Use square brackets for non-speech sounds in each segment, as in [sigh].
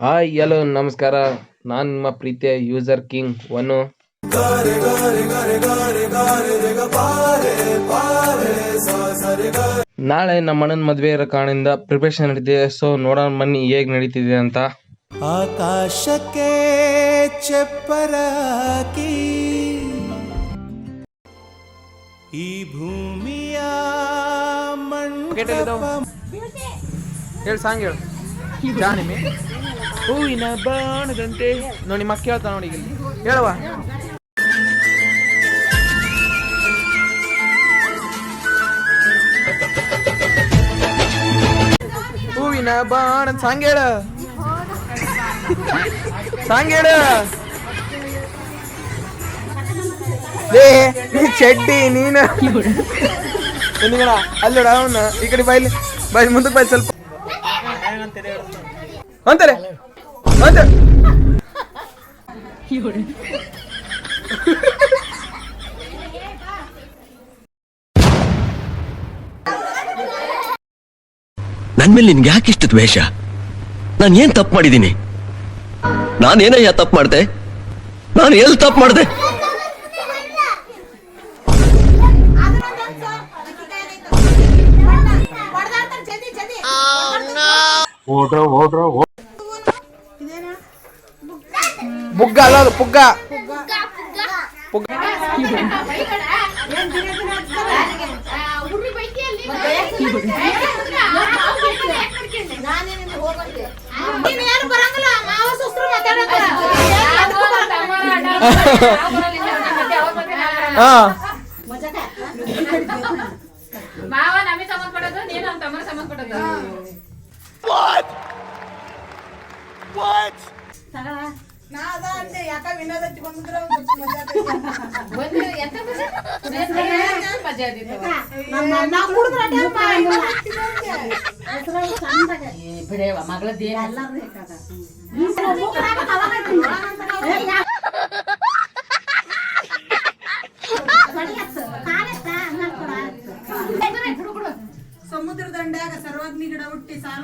Hi hello ನಮಸ್ಕಾರ. ನಾನು ನಿಮ್ಮ ಪ್ರೀತಿಯ ಯೂಸರ್ ಕಿಂಗ್ ಒನ್ನು ನಾಳೆ ನಮ್ಮ ಅಣ್ಣನ ಮದುವೆ ಇರೋ ಕಾರಣದಿಂದ ಪ್ರಿಪ್ರೇಷನ್ ನಡೀತಿದೆ. ಸೊ ನೋಡೋಣ ಬನ್ನಿ ಹೇಗೆ ನಡೀತಿದೆ ಅಂತ. ಆಕಾಶಕ್ಕೆ ಚಪ್ಪರಾಕಿ ಈ ಭೂಮಿಯ ಮಣ್ಣು ಹೇಳಿ ಸಾಂಗ್ ಹೇಳು. ಜಾನಿಮೆ ಹೂವಿನ ಬಾಣದಂತೆ. ನೋಡಿ, ಮಕ್ಕ ಹೇಳ್ತಾ ನೋಡಿ ಇಲ್ಲಿ. ಹೇಳುವ. ಹೂವಿನ ಬಾಣ, ಸಾಂಗ್ ಹೇಳ. ಸಾಂಗ್ ಚಡ್ಡಿ, ನೀನು ಅಲ್ಲಿ ಅವನ ಈ ಕಡೆ ಬಾಯ್ಲಿ ಬಾಯ್ ಮುಂದಕ್ಕೆ ಬಾಯ್ ಸ್ವಲ್ಪ ಅಂತಾರೆ. ಅಂತ ನನ್ ಮೇಲೆ ನಿನ್ಗೆ ಯಾಕೆ ಇಷ್ಟು ದ್ವೇಷ? ನಾನು ಏನ್ ತಪ್ಪು ಮಾಡಿದ್ದೀನಿ? ನಾನೇನಯ್ಯ ತಪ್ಪು ಮಾಡ್ದೆ? ನಾನು ಎಲ್ಲಿ ತಪ್ಪು ಮಾಡ್ದೆ? ಬುಗ್ಗ ಅಲ್ಲ ಅದು ಪುಗ್ಗ. ಪುಗ್ಗ ಹಾ. ಮಾವ ನಮಗೆ ಸಂಬಂಧಪಡೋದು ನೀನು ನಮ್ಮ ತಮ್ಮ ಸಂಬಂಧಪಡೋದು. ಬಂದು ಆದಿತ್ತು. ಏ, ಬಿಡೆವ ಮಗಳದ್ದೇನು ಹುಟ್ಟಿ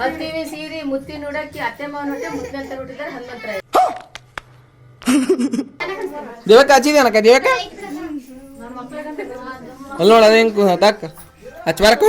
ಹತ್ತಿವಿ ಸೀರಿ ಮುತ್ತಿ ನೋಡಕ್ಕೆ ಅತ್ತೆ ಮಾವ ಮುತ್ತಿ ಅಂತ ಹುಟ್ಟಿದ್ದಾರೆ ಹನುಮಂತರ ದೇವಕ್ಕ ಹಚ್ಚಿದೇನಕ್ಕ ದೇವಕ್ಕ ಅಲ್ಲಿ ನೋಡ ಹೆಂಗ್ ತಾಕ ಹಚ್ಬಾರಕು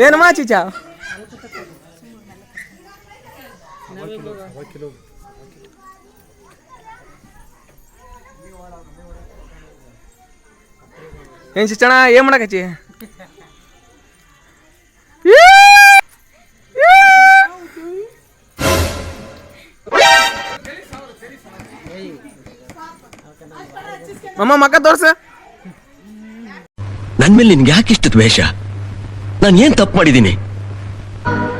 ಏನಮ್ಮ ಚೀಚಾ ಏನ್ ಶಿಕ್ಷಣ ಏನ್ ಮಾಡಕಚ್ಚಿ ಅಮ್ಮ ಮಕ್ಕ ತೋರ್ಸ. ನನ್ ಮೇಲೆ ನಿನ್ಗೆ ಯಾಕೆ ಇಷ್ಟು ದ್ವೇಷ? ನಾನು ಏನ್ ತಪ್ಪು ಮಾಡಿದ್ದೀನಿ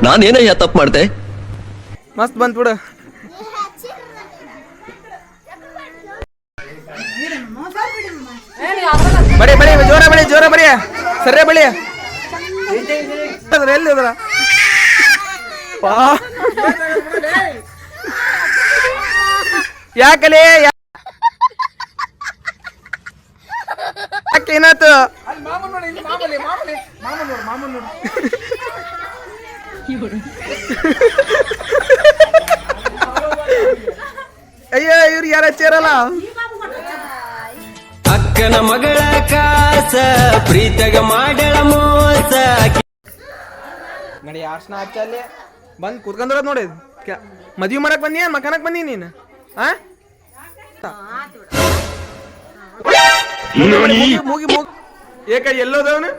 ನಾನೇನಯ್ಯ ತಪ್ಪು ಮಾಡ್ದೆ? ಮಸ್ತ್ ಬಂತ್ ಬಿಡು. ಬಡಿ ಬಡಿ ಜೋರ ಬಡಿ ಜೋರ ಬಡಿ ಸರಿಯ ಅದ್ರ ಎಲ್ಲಿ ಅದ್ರ ಯಾಕಲೇ ಮಾಮೂಲಿ ಯಾಕೆ ಏನಾಯ್ತು? ಅಯ್ಯೋ [laughs] ಯಾರ ಹಚ್ಚಾರಲ್ಲ ಅಕ್ಕನ ಮಗಳ ಕಾಸ ಪ್ರೀತಗ ಮಾಡಳ ಮೋಸ. ನಡಿ ಅರ್ಶನ ಹಚ್ಚಲ್ಲಿ ಬಂದ್ ಕೂತ್ಕೊಂಡ್ರ ನೋಡಿ ಮದ್ವಿ ಮಾಡಕ್ ಬಂದಿ ಮಕಾನಕ್ ಬಂದಿ ನೀನು? ಆ? ಮೂಗಿ ಮೂಗಿ ಮೂಗಿ. ಏಕ ಎಲ್ಲೋದವನು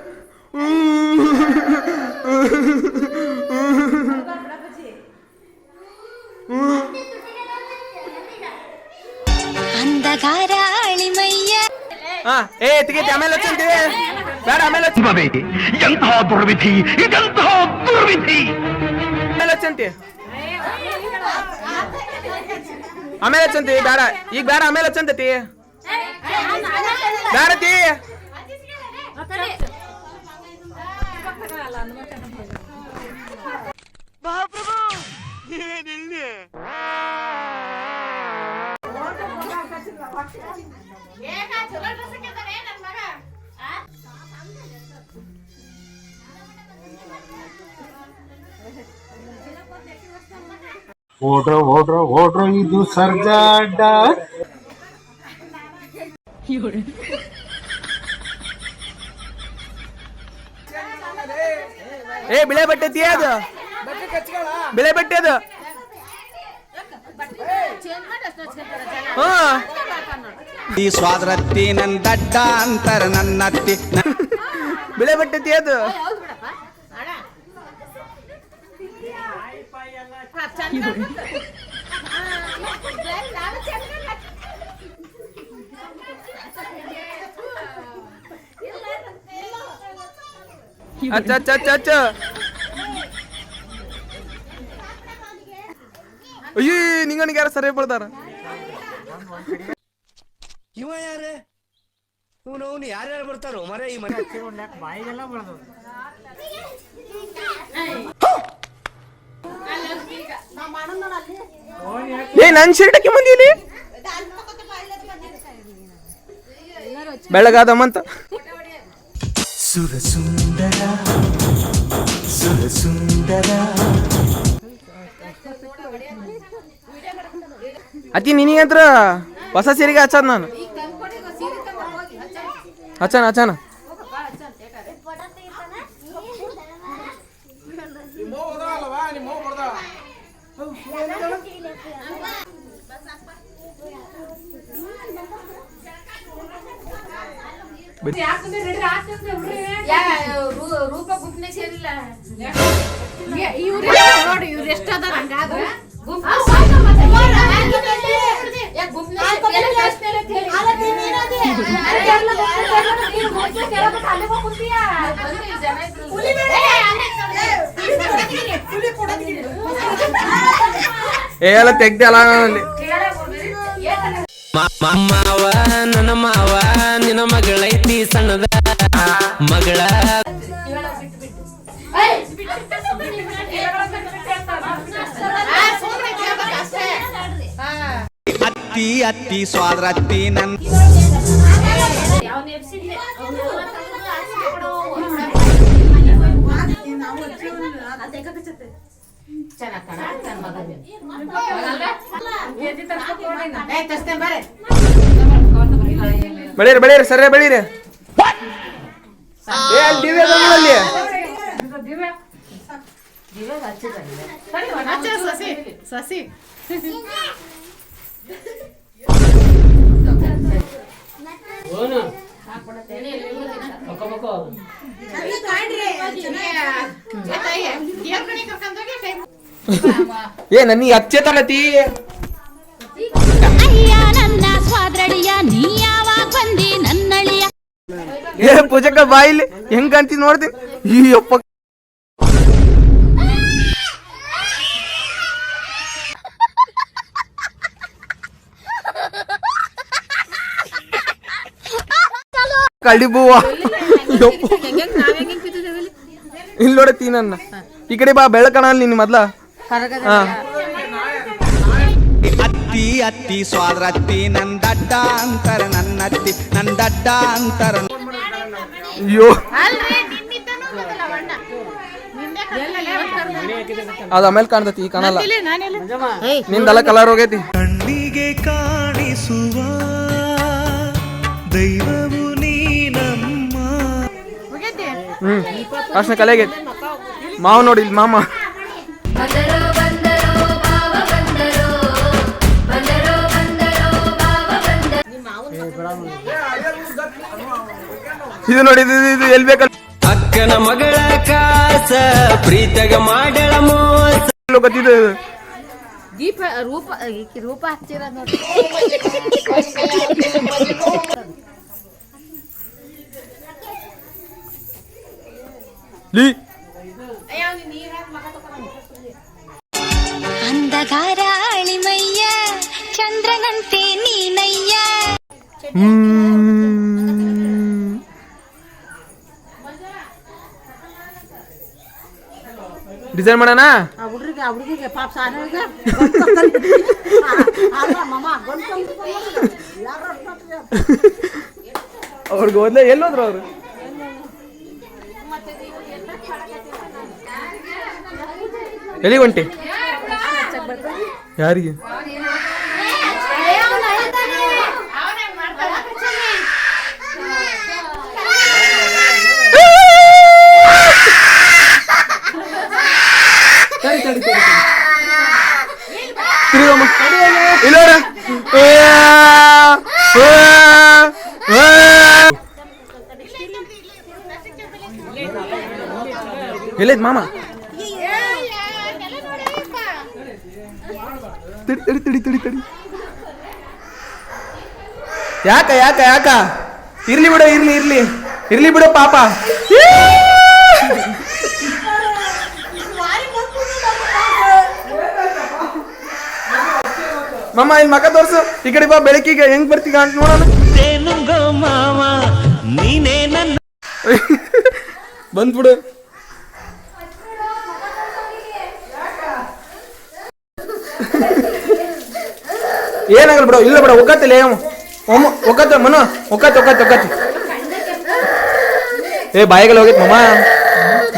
ಅಂದಗಾರ ಅಳಿಮಯ್ಯ ಹಾ ಏ ತೆಗಿತಿ ಆಮೇಲೆ ಹಚ್ಚಂತಿ ಬೇಡ ಆಮೇಲೆ ಹಚ್ಚ. ಎಂತಹ ದುರ್ವಿಧಿ ಇದೆಂತಹ ದುರ್ವಿಧಿ? ಆಮೇಲೆ ಹಚ್ಚಂತಿ ಆಮೇಲೆ ಹಚ್ಚಂತಿ ಬೇಡ. ಈಗ ಬೇಡ ಆಮೇಲೆ ಹಚ್ಚಂತತಿ ಬೇಡತಿ ಓಡ್ರ ಓಡ್ರ ಓಡ್ರ ಇದು ಸರ್ಜಾ ಅಡ್ಡ ಏ ಬಿಳೆ ಬಟ್ಟೆ ಅದು. ಬಿಳೆ ಬಟ್ಟೆ ಅದು. ಹಾ. ಈ ಸ್ವಾದ್ರತ್ತಿ ನನ್ನ ದಡ್ಡ ಅಂತರ ನನ್ನತ್ತಿ. ಬಿಳೆ ಬಟ್ಟೆ ತೀ ಅಚ್ಚ ಅಚ್ಚ ಅಚ್ಚ ಅಚ್ಚ. ಅಯ್ಯೋ ನಿಂಗನಿಗೆ ಯಾರು ಸರಿ ಬಿಡ್ತಾರ ಇವ ಯಾರ? ಇವನು ಅವನು ಯಾರ್ಯಾರು ಬರ್ತಾರೋ? ಮರ ಈ ಮನೆ. ಏ, ನನ್ ಶರ್ಟಕ್ಕೆ ಬಂದಿಲಿ ಬೆಳಗಾದಮ್ಮಂತ ಸುರಸುಂದರ ಸುರಸುಂದರ ಅತಿ ನಿನಗಂತ್ರ ಹೊಸ ಸೀರೆಗೆ ಹಚ್ಚದ ನಾನು. ಹಚ್ಚನ ಹಚ್ಚನ ರೂಪ ಗುಂಪನೆ ಸೇರಿಲ್ಲ ಇವ್ರು ನೋಡಿ ಇವ್ರು ಎಷ್ಟು ಅದಾರ ಹಂಗಾದ್ರೆ ಏ ಎಲ್ಲ ತೆಗ್ದಲ್ಲ ಮಾವ ನನ್ನ ಮಾವ. ನಿನ್ನ ಮಗಳೈತಿ ಸಣ್ಣದ ಮಗಳ. ಅತ್ತಿ ಅತ್ತಿ ಸ್ವಾದ್ರತ್ತಿ ನನ್ ಬೆಳೀರಿ ಬೆಳೀರಿ ಸರಿ ಬೆಳೀರಿ ಏ ಅಲ್ಲಿ ದಿವ್ಯ ಅದಾವ ಅಲ್ಲಿ. ಸಸಿ ಏ ನನಗೆ ಹಚ್ಚೇತಲ್ಲತಿ ಏ ಪೂಜಕ್ಕ ಬಾಯಿಲಿ ಹೆಂಗ್ ಕಾಣ್ತಿ ನೋಡ್ತೀನಿ ಈ ಅಪ್ಪ ಕಳ್ಳಿ ಬೂವ. ಇಲ್ಲಿ ನೋಡತ್ತಿ ನನ್ನ ಈ ಕಡೆ ಬಾ ಬೆಳಕಣ ನಿನ್ ಮೊದ್ಲ. ಹಾ. ಅತ್ತಿ ಅತ್ತಿ ಸ್ವಾದ್ರತ್ತಿ ನನ್ ದಡ್ಡ ಅಂತರ ನನ್ನತ್ತಿ ನನ್ ದಡ್ಡ ಅಂತರ ಅಯ್ಯೋ. ಅದ ಆಮೇಲೆ ಕಾಣ್ತೈತಿ ಈ ಕಾಣಲ್ಲ. ನಿಂದೆಲ್ಲ ಕಲರ್ ಹೋಗೈತಿ. ಕಣ್ಣಿಗೆ ಕಾಣಿಸುವ ದೈವವು ನೀನಮ್ಮ. ಹ್ಮ್ ಅರ್ಶನ ಕಲೆಗೆ ಮಾವ ನೋಡಿ ಮಾಮ. ಇದು ನೋಡಿ ಇದು ಇದು ಎಲ್ಲಿ ಬೇಕಲ್ಲ? ಅಕ್ಕನ ಮಗಳ ಕಾಸ ಪ್ರೀತಗ ಮಾಡಳ ಮೋಸ. ಗೊತ್ತಿದೆ ಇದು. ದೀಪ ರೂಪ ಈಕಿ ರೂಪ ಹಚ್ಚಿರ ನೋಡಿ. ಲೀ. ಅಳಿಮಯ್ಯ ಚಂದ್ರನಂತೆ ನೀನಯ್ಯ. ಡಿಸೈನ್ ಮಾಡೋಣ? ಆ ಹುಡ್ರಿಗೆ ಆ ಹುಡುಗಿಗೆ ಪಾಪ ಅವ್ರಿಗೆ ಓದ್ಲೆ ಎಲ್ಲೋದ್ರು ಅವರು? ಎಲ್ಲಿ ಹೊಂಟಿ? ಯಾರಿಗೆ? ತಿರುಗಮ್ಮ ಇಲ್ಲ. ಎಲ್ಲೈತ್ ಮಾಮ? ತಡಿ, ತಿಡಿ ತಿಡಿ ತಿಡಿ, ತಡಿ. ಯಾಕ ಯಾಕ ಯಾಕ? ಇರ್ಲಿ ಬಿಡ, ಇರ್ಲಿ ಇರ್ಲಿ. ಇರ್ಲಿ ಬಿಡ, ಪಾಪ. ಮಮ್ಮ ಇಲ್ಲಿ ಮಗ ತೋರ್ಸು. ಈ ಕಡೆ ಬಾ ಬೆಳಕಿಗೆ ಹೆಂಗ್ ಬರ್ತೀಗ ಅಂತ ನೋಡೋಣ. [laughs] ಬಂದ್ಬಿಡು [laughs] ಏನಾಗಲ್ಲ ಬಿಡು ಇಲ್ಲ ಬಿಡ ಒಕ್ಕತ್ತಿಲ್ಲ ಒಮ್ಮ ಒಕ್ಕತ್ತ ಮನು ಒಕ್ಕತ್ತ ಒಕ್ಕತ್ತ ಒಕ್ಕತ್ತ. ಏ ಬಾಯಿಗೆಲ್ಲ ಹೋಗಿತ್ತು ಮಮ್ಮ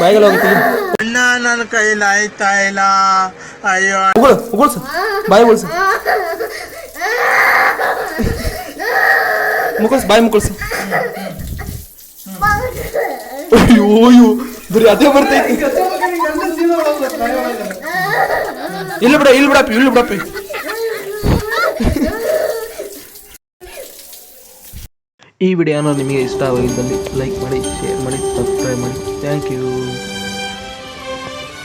ಬಾಯಿಗೆಲ್ಲ ಹೋಗಿತ್ತು ಅಣ್ಣ ನನ್ನ ಕೈಲಾಯ್ತಾ ಇಲ್ಲ? ಅಯ್ಯೋ. ಉಗುಳು ಉಗುಳ್ಸು. ಬಾಯಿ ಉಗುಳ್ಸು. ಮುಕುಳ್ಸು ಬಾಯ್ ಅಯ್ಯೋ ಅಯ್ಯೋ, ಬರೀ ಅದೇ ಬರ್ತೈತಿ ಇಲ್ಲ ಬಿಡ, ಇಲ್ಲಿ ಬಿಡಪ್ಪಿ ಇಲ್ಲಿ ಬಿಡಪ್ಪಿ ಈ ವಿಡಿಯೋನ ನಿಮಗೆ ಇಷ್ಟ ಆಗಿದ್ದಲ್ಲಿ ಲೈಕ್ ಮಾಡಿ ಶೇರ್ ಮಾಡಿ ಸಬ್ಸ್ಕ್ರೈಬ್ ಮಾಡಿ. Thank you